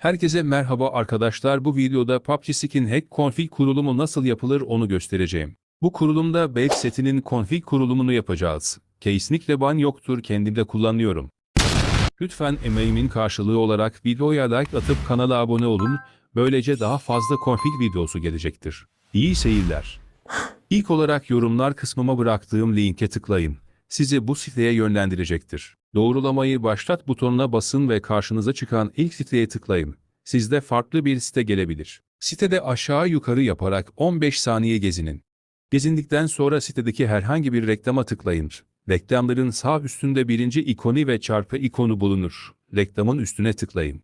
Herkese merhaba arkadaşlar bu videoda PUBG Skin Hack Config kurulumu nasıl yapılır onu göstereceğim. Bu kurulumda Base setinin config kurulumunu yapacağız. Kesinlikle ban yoktur kendimde kullanıyorum. Lütfen emeğimin karşılığı olarak videoya like atıp kanala abone olun, böylece daha fazla config videosu gelecektir. İyi seyirler. İlk olarak yorumlar kısmıma bıraktığım linke tıklayın. Sizi bu siteye yönlendirecektir. Doğrulamayı başlat butonuna basın ve karşınıza çıkan ilk siteye tıklayın. Sizde farklı bir site gelebilir. Sitede aşağı yukarı yaparak 15 saniye gezinin. Gezindikten sonra sitedeki herhangi bir reklama tıklayın. Reklamların sağ üstünde birinci ikonu ve çarpı ikonu bulunur. Reklamın üstüne tıklayın.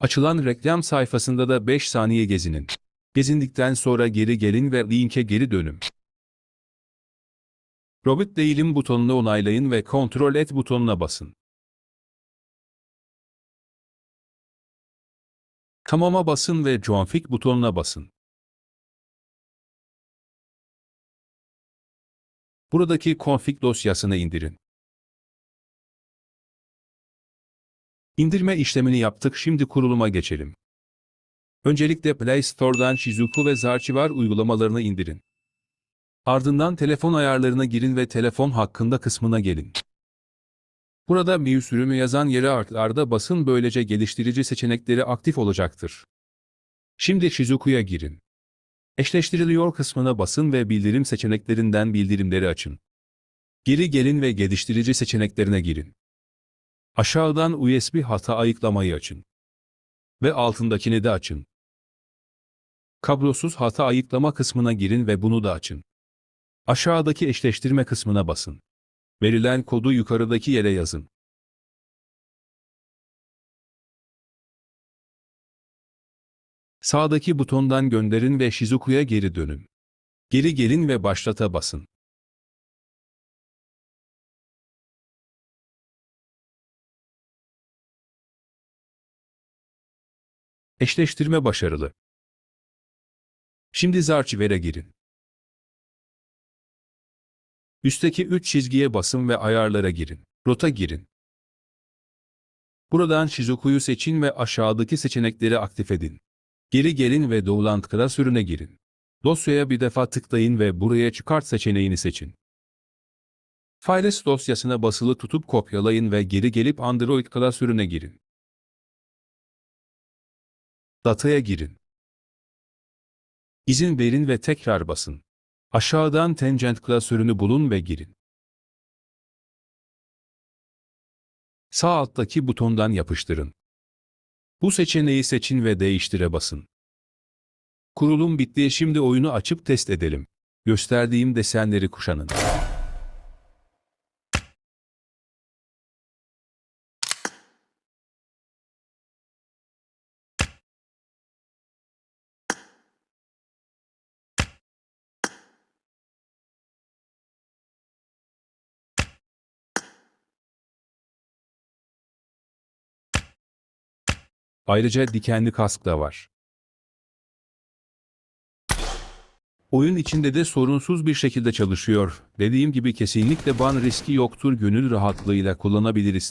Açılan reklam sayfasında da 5 saniye gezinin. Gezindikten sonra geri gelin ve linke geri dönün. Robot değilim butonunu onaylayın ve kontrol et butonuna basın. Tamama basın ve Config butonuna basın. Buradaki config dosyasını indirin. İndirme işlemini yaptık şimdi kuruluma geçelim. Öncelikle Play Store'dan Shizuku ve Zarchivar uygulamalarını indirin. Ardından telefon ayarlarına girin ve telefon hakkında kısmına gelin. Burada MIUI sürümü yazan yere artlarda basın böylece geliştirici seçenekleri aktif olacaktır. Şimdi Shizuku'ya girin. Eşleştiriliyor kısmına basın ve bildirim seçeneklerinden bildirimleri açın. Geri gelin ve geliştirici seçeneklerine girin. Aşağıdan USB hata ayıklamayı açın. Ve altındakini de açın. Kablosuz hata ayıklama kısmına girin ve bunu da açın. Aşağıdaki eşleştirme kısmına basın. Verilen kodu yukarıdaki yere yazın. Sağdaki butondan gönderin ve Shizuku'ya geri dönün. Geri gelin ve başlata basın. Eşleştirme başarılı. Şimdi Zarchiver'e girin. Üstteki 3 çizgiye basın ve ayarlara girin. Rota girin. Buradan Shizuku'yu seçin ve aşağıdaki seçenekleri aktif edin. Geri gelin ve Download klasörüne girin. Dosyaya bir defa tıklayın ve buraya çıkart seçeneğini seçin. Files dosyasına basılı tutup kopyalayın ve geri gelip Android klasörüne girin. Dataya girin. İzin verin ve tekrar basın. Aşağıdan Tangent klasörünü bulun ve girin. Sağ alttaki butondan yapıştırın. Bu seçeneği seçin ve değiştire basın. Kurulum bitti şimdi oyunu açıp test edelim. Gösterdiğim desenleri kuşanın. Ayrıca dikenli kask da var. Oyun içinde de sorunsuz bir şekilde çalışıyor. Dediğim gibi kesinlikle ban riski yoktur gönül rahatlığıyla kullanabiliriz.